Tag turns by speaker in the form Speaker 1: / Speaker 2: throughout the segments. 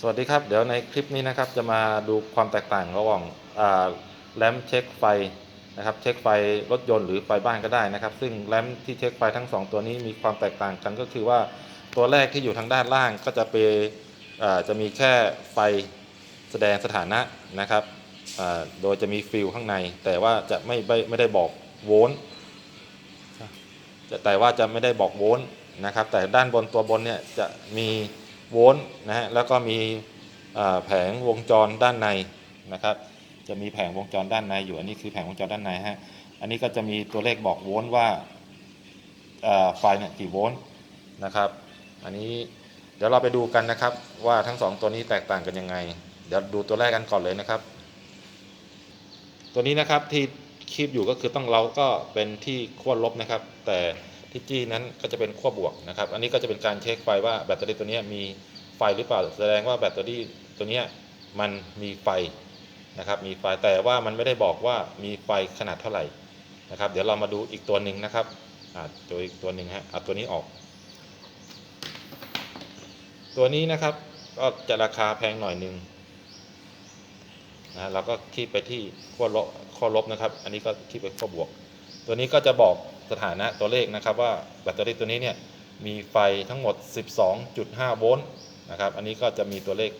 Speaker 1: สวัสดีครับ เดี๋ยวในคลิปนี้นะครับจะมาดูความแตกต่างระหว่างอ่าแรมเช็คไฟนะครับเช็คไฟรถยนต์หรือไฟบ้านก็ได้นะครับ ซึ่งแรมที่เช็คไฟทั้งสองตัวนี้มีความแตกต่างกันก็คือว่าตัวแรกที่อยู่ทางด้านล่างก็จะเป็นอ่าจะมีแค่ไฟแสดงสถานะนะครับอ่าโดยจะมีฟิลข้างใน แต่ว่าจะไม่ไม่ไม่ได้บอกโวลต์จะแต่ว่าจะไม่ได้บอกโวลต์นะครับ แต่ด้านบนตัวบนเนี่ยจะมี โวลต์นะฮะแล้วก็มีแผงวงจรด้านในนะครับจะมีแผงวงจรด้านในอยู่อันนี้คือแผงวงจรด้านในฮะอันนี้ก็จะมีตัวเลขบอกโวลต์ว่าไฟเนี่ยกี่โวลต์นะครับอันนี้เดี๋ยวเราไปดูกันนะครับว่าทั้งสองตัวนี้แตกต่างกันยังไง เดี๋ยวดูตัวแรกกันก่อนเลยนะครับ ตัวนี้นะครับที่คีบอยู่ก็คือต้องเราก็เป็นที่ขั้วลบนะครับ แต่ ที่จี้นั้นก็จะเป็นขั้วบวกนะครับ อันนี้ก็จะเป็นการเช็คไฟว่าแบตเตอรี่ตัวนี้มีไฟหรือเปล่า แสดงว่าแบตเตอรี่ตัวนี้มันมีไฟนะครับ มีไฟแต่ว่ามันไม่ได้บอกว่ามีไฟขนาดเท่าไหร่นะครับ เดี๋ยวเรามาดูอีกตัวหนึ่งนะครับอ่าตัวอีกตัวหนึ่งฮะเอาตัวนี้ออก ตัวนี้นะครับก็จะราคาแพงหน่อยหนึ่งนะเราก็คีบไปที่ขั้วลบขั้วลบนะครับ อันนี้ก็คีบไปขั้วบวก ตัวนี้ก็จะบอก สถานะตัวเลขนะครับว่าแบตเตอรี่ตัวนี้เนี่ยมีไฟทั้งหมด 12.5 โวลต์นะครับ อันนี้ก็จะมีตัวเลข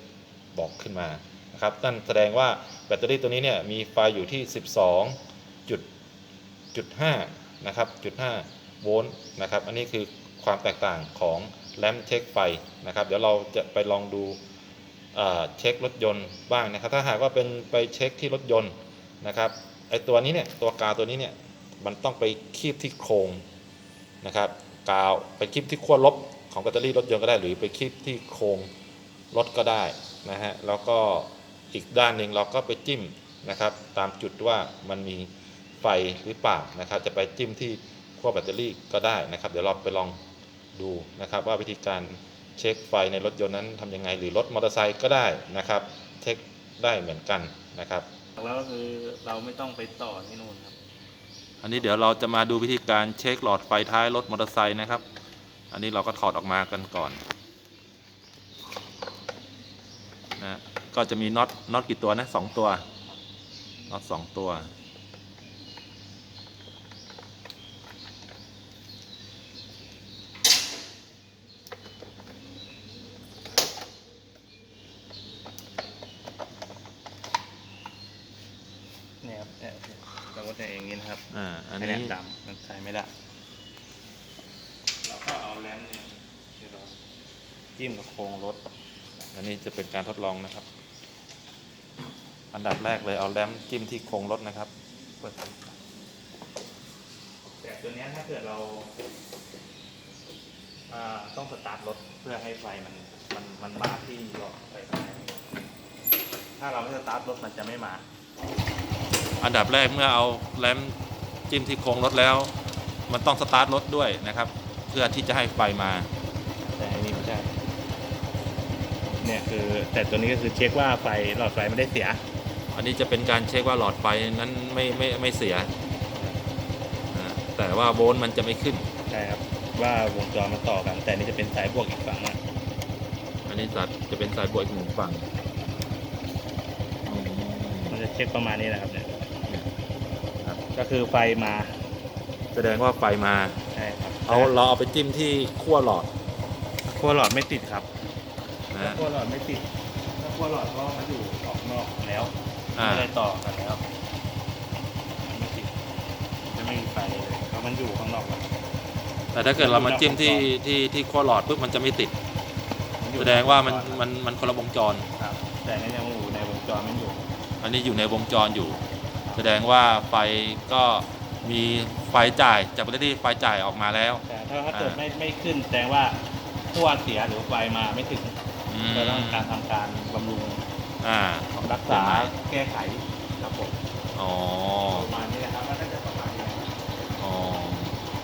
Speaker 1: บอกขึ้นมานะครับ นั่นแสดงว่าแบตเตอรี่ตัวนี้เนี่ยมีไฟอยู่ที่ 12.5นะครับจุด5โวลต์นะครับ อันนี้คือความแตกต่างของแรมเช็คไฟนะครับ เดี๋ยวเราจะไปลองดูเช็ครถยนต์บ้างนะครับ ถ้าหากว่าเป็นไปเช็คที่รถยนต์นะครับ ไอตัวนี้เนี่ยตัวกาตัวนี้เนี่ย มันต้องไปคีบที่โครงนะครับกาวไปคีบที่ขั้วลบของแบตเตอรี่รถยนต์ก็ได้ หรือไปคีบที่โครงรถก็ได้นะฮะแล้วก็อีกด้านหนึ่งเราก็ไปจิ้มนะครับ ตามจุดว่ามันมีไฟหรือเปล่านะครับ จะไปจิ้มที่ขั้วแบตเตอรี่ก็ได้นะครับ เดี๋ยวเราไปลองดูนะครับ ว่าวิธีการเช็คไฟในรถยนต์นั้นทำยังไง หรือรถมอเตอร์ไซค์ก็ได้นะครับ เช็คได้เหมือนกันนะครับ
Speaker 2: แล้วก็คือเราไม่ต้องไปต่อที่นู่นครับ
Speaker 1: อันนี้เดี๋ยวเราจะมาดูวิธีการเช็คหลอดไฟท้ายรถมอเตอร์ไซค์นะครับ อันนี้เราก็ถอดออกมากันก่อนนะก็จะมีน็อตน็อตกี่ตัวนะสองตัวน็อตสองตัว
Speaker 2: เนี่ยครับเนี่ยเราก็จะอย่างนี้นะครับ
Speaker 1: อ่าอัน
Speaker 2: ให้
Speaker 1: นี้
Speaker 2: แรมดำมันใส่ไม่ได้เราก็เอาแรมเนี่ยที่เราจิ้มกับโครงรถ
Speaker 1: อันนี้จะเป็นการทดลองนะครับ อันดับแรกเลยเอาแรมจิ้มที่โครงรถนะครับ
Speaker 2: เปิดแต่ตัวเนี้ยถ้าเกิดเราอ่าต้องสตาร์ทรถเพื่อให้ไฟมันมันมันมาที่หลอดไฟท้ายถ้าเราไม่สตาร์ทรถมันจะไม่มา
Speaker 1: อันดับแรกเมื่อเอาแรมจิ้มที่โครงรถแล้ว มันต้องสตาร์ทรถด้วยนะครับ เพื่อที่จะให้ไฟมา
Speaker 2: แต่อันนี้ไม่ใช่เนี่ยคือแต่ตัวนี้ก็คือเช็คว่าไฟหลอดไฟไม่ได้เสีย
Speaker 1: อันนี้จะเป็นการเช็คว่าหลอดไฟนั้นไม่ไม่ไม่เสียนะแต่ว่าโวลต์มันจะไม่ขึ้น
Speaker 2: ใช่ครับ ว่าวงจรมันต่อกัน แต่นี่จะเป็นสายบวกอีกฝั่งอะ
Speaker 1: อันนี้จะจะเป็นสายบวกอีกหนึ่งฝั่งอืม
Speaker 2: มันจะเช็คประมาณนี้นะครับเนี่ย
Speaker 1: ครับ
Speaker 2: ก็คือไฟมา
Speaker 1: แสดงว่าไฟมา
Speaker 2: ใช่ครับ
Speaker 1: เอาเราเอาไปจิ้มที่ขั้วหลอด
Speaker 2: ขั้วหลอดไม่ติดครับ
Speaker 1: นะ
Speaker 2: ถ้า
Speaker 1: ฮะ
Speaker 2: ขั้วหลอดไม่ติดถ้าขั้วหลอดก็มาอยู่ออกนอกแล้ว
Speaker 1: อ่า
Speaker 2: ไม่ได้ต่อกันแล้วมันไม่ติดจะไม่มีไฟเลยเพราะมันอยู่ข้างนอกแล้ว
Speaker 1: แต่ถ้าเกิดเรามาจิ้มที่ที่ที่ขั้วหลอดปุ๊บมันจะไม่ติด
Speaker 2: มันอยู่
Speaker 1: แสดงว่ามัน
Speaker 2: ใวงจร
Speaker 1: มันมันคนละวงจร
Speaker 2: ครับแต่นี่ยังอยู่ในวงจรมันอยู่
Speaker 1: อันนี้อยู่ในวงจรอยู่ แสดงว่าไฟก็มีไฟจ่ายจากแบตเตอรี่ไฟจ่ายออกมาแล้ว
Speaker 2: แต่ถ้าถ้าเกิด
Speaker 1: อ่า
Speaker 2: ไม่ไม่ขึ้นแสดงว่าขั้วเสียหรือไฟมาไม่ถึง
Speaker 1: อืม
Speaker 2: ก็ต้องการทำการบำรุง
Speaker 1: อ่า
Speaker 2: รักษาแก้ไขครับผม
Speaker 1: อ๋อ
Speaker 2: ประมาณนี้นะครับว่าน่าจะประมาณนี้นะครับ
Speaker 1: อ๋อ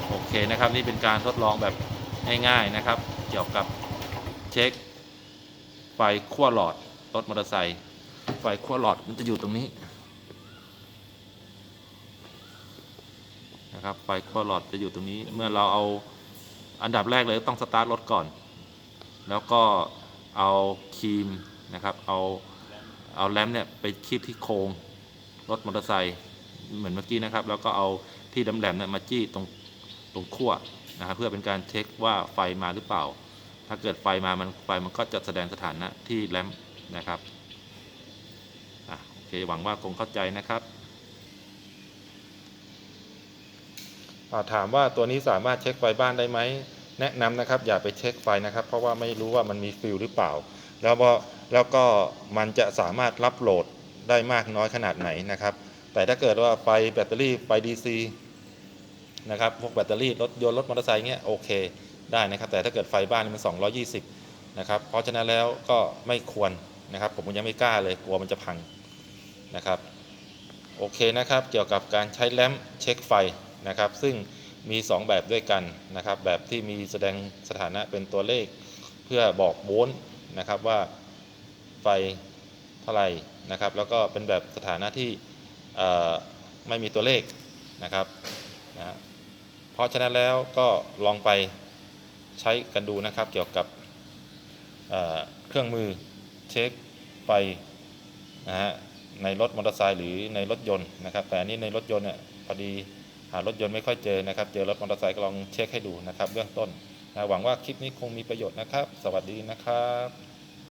Speaker 1: โอเคนะครับ นี่เป็นการทดลองแบบง่ายๆนะครับ เกี่ยวกับเช็ค ไฟขั้วหลอดรถมอเตอร์ไซค์ไฟขั้วหลอดมันจะอยู่ตรงนี้ นะครับไฟขั้วหลอดจะอยู่ตรงนี้ เมื่อเราเอาอันดับแรกเลยต้องสตาร์ทรถก่อน แล้วก็เอาครีมนะครับ เอาเอาแรมเนี่ยไปคีบที่โครงรถมอเตอร์ไซค์เหมือนเมื่อกี้นะครับ แล้วก็เอาที่แหลมเนี่ยมาจี้ตรงตรงขั้วนะครับเพื่อเป็นการเช็คว่าไฟมาหรือเปล่า ถ้าเกิดไฟมามันไฟมันก็จะแสดงสถานะที่แรมนะครับอะโอเคหวังว่าคงเข้าใจนะครับ อ่า ถามว่าตัวนี้สามารถเช็คไฟบ้านได้ไหมแนะนำนะครับ อย่าไปเช็คไฟนะครับ เพราะว่าไม่รู้ว่ามันมีฟิลหรือเปล่า แล้วก็แล้วก็มันจะสามารถรับโหลดได้มากน้อยขนาดไหนนะครับ แต่ถ้าเกิดว่าไฟแบตเตอรี่ไฟ DC นะครับพวกแบตเตอรี่รถยนต์รถมอเตอร์ไซค์เงี้ยโอเคได้นะครับ แต่ถ้าเกิดไฟบ้านนี่มัน 220 นะครับ เพราะฉะนั้นแล้วก็ไม่ควรนะครับ ผมยังไม่กล้าเลยกลัวมันจะพังนะครับ โอเคนะครับ เกี่ยวกับการใช้แลมเช็คไฟ นะครับ ซึ่งมี 2 แบบด้วยกันนะครับ แบบที่มีแสดงสถานะเป็นตัวเลขเพื่อบอกโวลต์นะครับว่าไฟเท่าไหร่นะครับ แล้วก็เป็นแบบสถานะที่ไม่มีตัวเลขนะครับนะเพราะฉะนั้นแล้วก็ลองไปใช้กันดูนะครับเกี่ยวกับเเครื่องมือเช็คไฟนะฮะในรถมอเตอร์ไซค์หรือในรถยนต์นะครับ แต่อันนี้ในรถยนต์เนี่ยพอดี หารถยนต์ไม่ค่อยเจอนะครับ เจอรถมอเตอร์ไซค์ก็ลองเช็คให้ดูนะครับ เบื้องต้นนะหวังว่าคลิปนี้คงมีประโยชน์นะครับ สวัสดีนะครับ